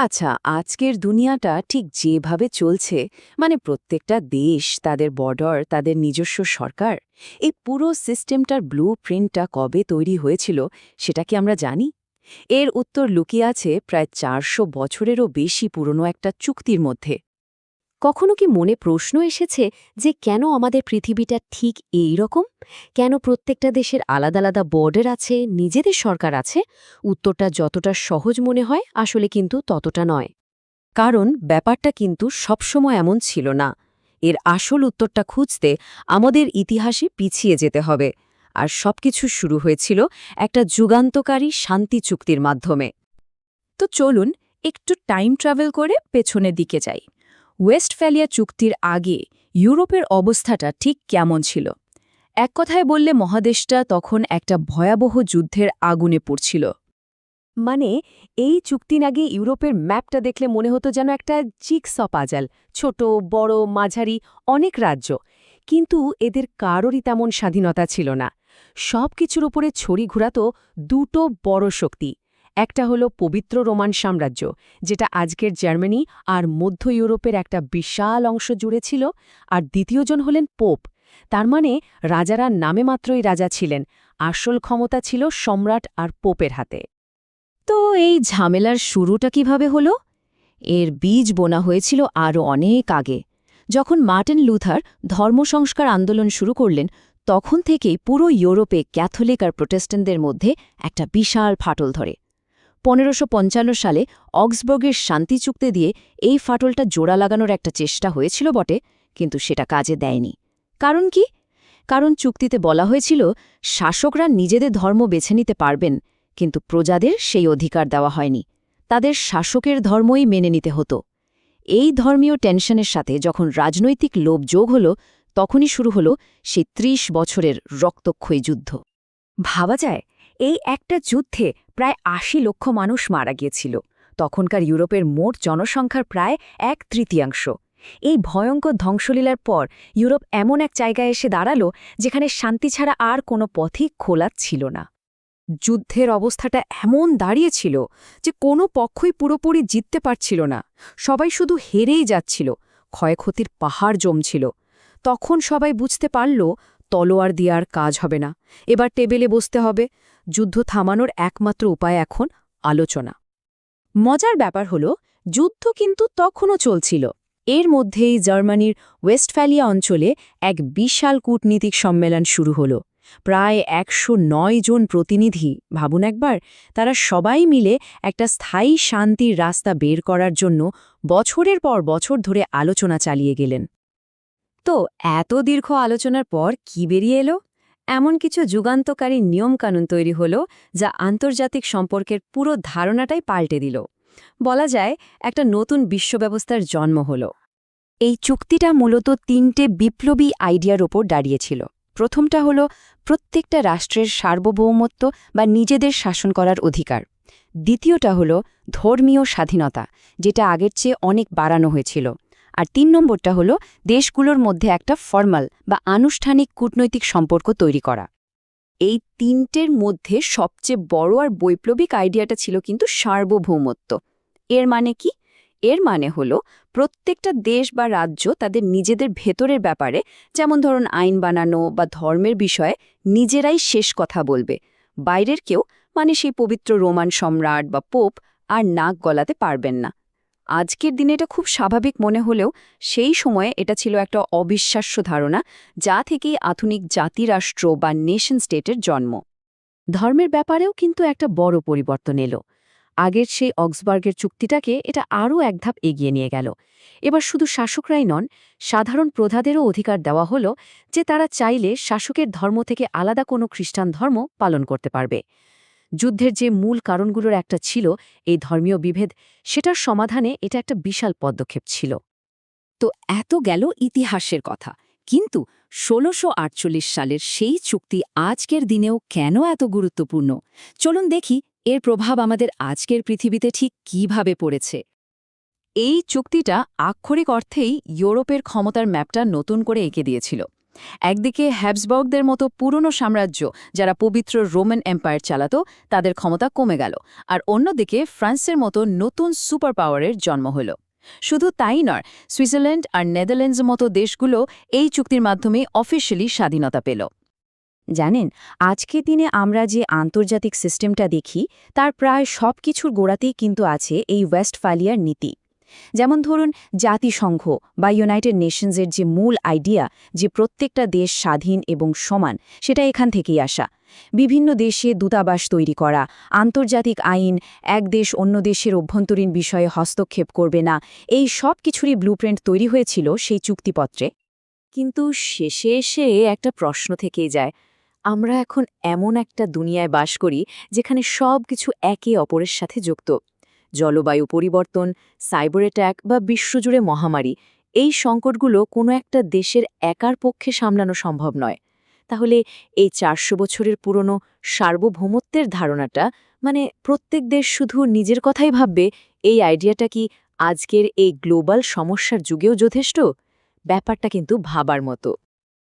আচ্ছা আজকের দুনিয়াটা ঠিক যেভাবে চলছে মানে প্রত্যেকটা দেশ, তাদের বর্ডার, তাদের নিজস্ব সরকার, এই পুরো সিস্টেমটার ব্লু প্রিন্টটা কবে তৈরি হয়েছিল, সেটা কি আমরা জানি? এর উত্তর লুকিয়ে আছে প্রায় চারশো বছরেরও বেশি পুরনো একটা চুক্তির মধ্যে। কখনো কি মনে প্রশ্ন এসেছে যে কেন আমাদের পৃথিবীটা ঠিক এই রকম? কেন প্রত্যেকটা দেশের আলাদা আলাদা বর্ডার আছে, নিজেদের সরকার আছে? উত্তরটা যতটা সহজ মনে হয়, আসলে কিন্তু ততটা নয়। কারণ ব্যাপারটা কিন্তু সবসময় এমন ছিল না। এর আসল উত্তরটা খুঁজতে আমাদের ইতিহাসে পিছিয়ে যেতে হবে। আর সবকিছু শুরু হয়েছিল একটা যুগান্তকারী শান্তি চুক্তির মাধ্যমে। তো চলুন একটু টাইম ট্রাভেল করে পেছনের দিকে যাই। ওয়েস্টফ্যালিয়া চুক্তির আগে ইউরোপের অবস্থাটা ঠিক কেমন ছিল? এক কথায় বললে মহাদেশটা তখন একটা ভয়াবহ যুদ্ধের আগুনে পড়ছিল। মানে এই চুক্তির আগে ইউরোপের ম্যাপটা দেখলে মনে হতো যেন একটা চিকস পাজাল, ছোট, বড়, মাঝারি, অনেক রাজ্য। কিন্তু এদের কারোরই তেমন স্বাধীনতা ছিল না। সব কিছুর উপরে ছড়ি ঘুরাতো দুটো বড় শক্তি একটা হলো পবিত্র রোমান সাম্রাজ্য, যেটা আজকের জার্মানি আর মধ্য ইউরোপের একটা বিশাল অংশ জুড়ে ছিল, আর দ্বিতীয়জন হলেন পোপ। তার মানে রাজারা নামে মাত্রই রাজা ছিলেন, আসল ক্ষমতা ছিল সম্রাট আর পোপের হাতে। তো এই ঝামেলার শুরুটা কীভাবে হলো? এর বীজ বোনা হয়েছিল আরও অনেক আগে। যখন মার্টিন লুথার ধর্মসংস্কার আন্দোলন শুরু করলেন, তখন থেকেই পুরো ইউরোপে ক্যাথলিক আর প্রোটেস্ট্যান্টদের মধ্যে একটা বিশাল ফাটল ধরে। পনেরোশো সালে অক্সবর্গের শান্তি চুক্তি দিয়ে এই ফাটলটা জোড়া লাগানোর একটা চেষ্টা হয়েছিল বটে, কিন্তু সেটা কাজে দেয়নি। কারণ কি? কারণ চুক্তিতে বলা হয়েছিল, শাসকরা নিজেদের ধর্ম বেছে নিতে পারবেন, কিন্তু প্রজাদের সেই অধিকার দেওয়া হয়নি। তাদের শাসকের ধর্মই মেনে নিতে হতো। এই ধর্মীয় টেনশনের সাথে যখন রাজনৈতিক লোভ যোগ হল, তখনই শুরু হল সেই ত্রিশ বছরের রক্তক্ষয়ী যুদ্ধ। ভাবা যায়, এই একটা যুদ্ধে প্রায় আশি লক্ষ মানুষ মারা গিয়েছিল। তখনকার ইউরোপের মোট জনসংখ্যার প্রায় এক তৃতীয়াংশ। এই ভয়ঙ্কর ধ্বংসলীলার পর ইউরোপ এমন এক জায়গায় এসে দাঁড়াল যেখানে শান্তি ছাড়া আর কোনো পথই খোলা ছিল না। যুদ্ধের অবস্থাটা এমন দাঁড়িয়েছিল যে কোনো পক্ষই পুরোপুরি জিততে পারছিল না। সবাই শুধু হেরেই যাচ্ছিল, ক্ষয়ক্ষতির পাহাড় জমছিল। তখন সবাই বুঝতে পারল তলোয়ার দিয়ে আর কাজ হবে না। এবার টেবিলে বসতে হবে। যুদ্ধ থামানোর একমাত্র উপায় এখন আলোচনা। মজার ব্যাপার হল, যুদ্ধ কিন্তু তখনও চলছিল। এর মধ্যেই জার্মানির ওয়েস্টফ্যালিয়া অঞ্চলে এক বিশাল কূটনীতিক সম্মেলন শুরু হল। প্রায় একশো নয় জন প্রতিনিধি, ভাবুন একবার, তারা সবাই মিলে একটা স্থায়ী শান্তির রাস্তা বের করার জন্য বছরের পর বছর ধরে আলোচনা চালিয়ে গেলেন। তো এত দীর্ঘ আলোচনার পর কি বেরিয়ে এলো? এমন কিছু যুগান্তকারী নিয়মকানুন তৈরি হল যা আন্তর্জাতিক সম্পর্কের পুরো ধারণাটাই পাল্টে দিল। বলা যায়, একটা নতুন বিশ্বব্যবস্থার জন্ম হল। এই চুক্তিটা মূলত তিনটে বিপ্লবী আইডিয়ার ওপর দাঁড়িয়েছিল। প্রথমটা হল প্রত্যেকটা রাষ্ট্রের সার্বভৌমত্ব বা নিজেদের শাসন করার অধিকার। দ্বিতীয়টা হল ধর্মীয় স্বাধীনতা, যেটা আগের চেয়ে অনেক বাড়ানো হয়েছিল। আর তিন নম্বরটা হল দেশগুলোর মধ্যে একটা ফর্মাল বা আনুষ্ঠানিক কূটনৈতিক সম্পর্ক তৈরি করা। এই তিনটের মধ্যে সবচেয়ে বড় আর বৈপ্লবিক আইডিয়াটা ছিল কিন্তু সার্বভৌমত্ব। এর মানে কি? এর মানে হল প্রত্যেকটা দেশ বা রাজ্য তাদের নিজেদের ভেতরের ব্যাপারে, যেমন ধরুন আইন বানানো বা ধর্মের বিষয়ে, নিজেরাই শেষ কথা বলবে। বাইরের কেউ মানে সেই পবিত্র রোমান সম্রাট বা পোপ, আর নাক গলাতে পারবেন না। আজকের দিনে এটা খুব স্বাভাবিক মনে হলেও সেই সময়ে এটা ছিল একটা অবিশ্বাস্য ধারণা, যা থেকেই আধুনিক জাতিরাষ্ট্র বা নেশন স্টেটের জন্ম। ধর্মের ব্যাপারেও কিন্তু একটা বড় পরিবর্তন এলো। আগের সেই অক্সবার্গের চুক্তিটাকে এটা আরও এক ধাপ এগিয়ে নিয়ে গেল। এবার শুধু শাসকরাই নন, সাধারণ প্রধাদেরও অধিকার দেওয়া হল যে তারা চাইলে শাসকের ধর্ম থেকে আলাদা কোনো খ্রিস্টান ধর্ম পালন করতে পারবে। যুদ্ধের যে মূল কারণগুলোর একটা ছিল এই ধর্মীয় বিভেদ, সেটার সমাধানে এটা একটা বিশাল পদক্ষেপ ছিল। তো এত গেল ইতিহাসের কথা, কিন্তু ষোলোশো সালের সেই চুক্তি আজকের দিনেও কেন এত গুরুত্বপূর্ণ? চলুন দেখি এর প্রভাব আমাদের আজকের পৃথিবীতে ঠিক কীভাবে পড়েছে। এই চুক্তিটা আক্ষরিক অর্থেই ইউরোপের ক্ষমতার ম্যাপটা নতুন করে এঁকে দিয়েছিল। একদিকে হ্যাবসবার্গদের মতো পুরনো সাম্রাজ্য, যারা পবিত্র রোমান এম্পায়ার চালাত, তাদের ক্ষমতা কমে গেল। আর অন্যদিকে ফ্রান্সের মতো নতুন সুপার পাওয়ারের জন্ম হল। শুধু তাই নয়, সুইজারল্যান্ড আর নেদারল্যান্ডস মতো দেশগুলো এই চুক্তির মাধ্যমে অফিসিয়ালি স্বাধীনতা পেল। জানেন আজকের দিনে আমরা যে আন্তর্জাতিক সিস্টেমটা দেখি, তার প্রায় সব কিছুর গোড়াতেই কিন্তু আছে এই ওয়েস্ট ওয়েস্টফালিয়ার নীতি। যেমন ধরুন, জাতিসংঘ বা ইউনাইটেড নেশনসের যে মূল আইডিয়া যে প্রত্যেকটা দেশ স্বাধীন এবং সমান, সেটা এখান থেকেই আসা। বিভিন্ন দেশে দূতাবাস তৈরি করা, আন্তর্জাতিক আইন, এক দেশ অন্য দেশের অভ্যন্তরীণ বিষয়ে হস্তক্ষেপ করবে না, এই সব কিছুরই ব্লুপ্রিন্ট তৈরি হয়েছিল সেই চুক্তিপত্রে। কিন্তু শেষে এসে একটা প্রশ্ন থেকেই যায়, আমরা এখন এমন একটা দুনিয়ায় বাস করি যেখানে সব কিছু একে অপরের সাথে যুক্ত। জলবায়ু পরিবর্তন, সাইবার অ্যাট্যাক বা বিশ্বজুড়ে মহামারী, এই সংকটগুলো কোনো একটা দেশের একার পক্ষে সামলানো সম্ভব নয়। তাহলে এই চারশো বছরের পুরনো সার্বভৌমত্বের ধারণাটা মানে প্রত্যেক দেশ শুধু নিজের কথাই ভাববে, এই আইডিয়াটা কি আজকের এই গ্লোবাল সমস্যার যুগেও যথেষ্ট? ব্যাপারটা কিন্তু ভাবার মতো।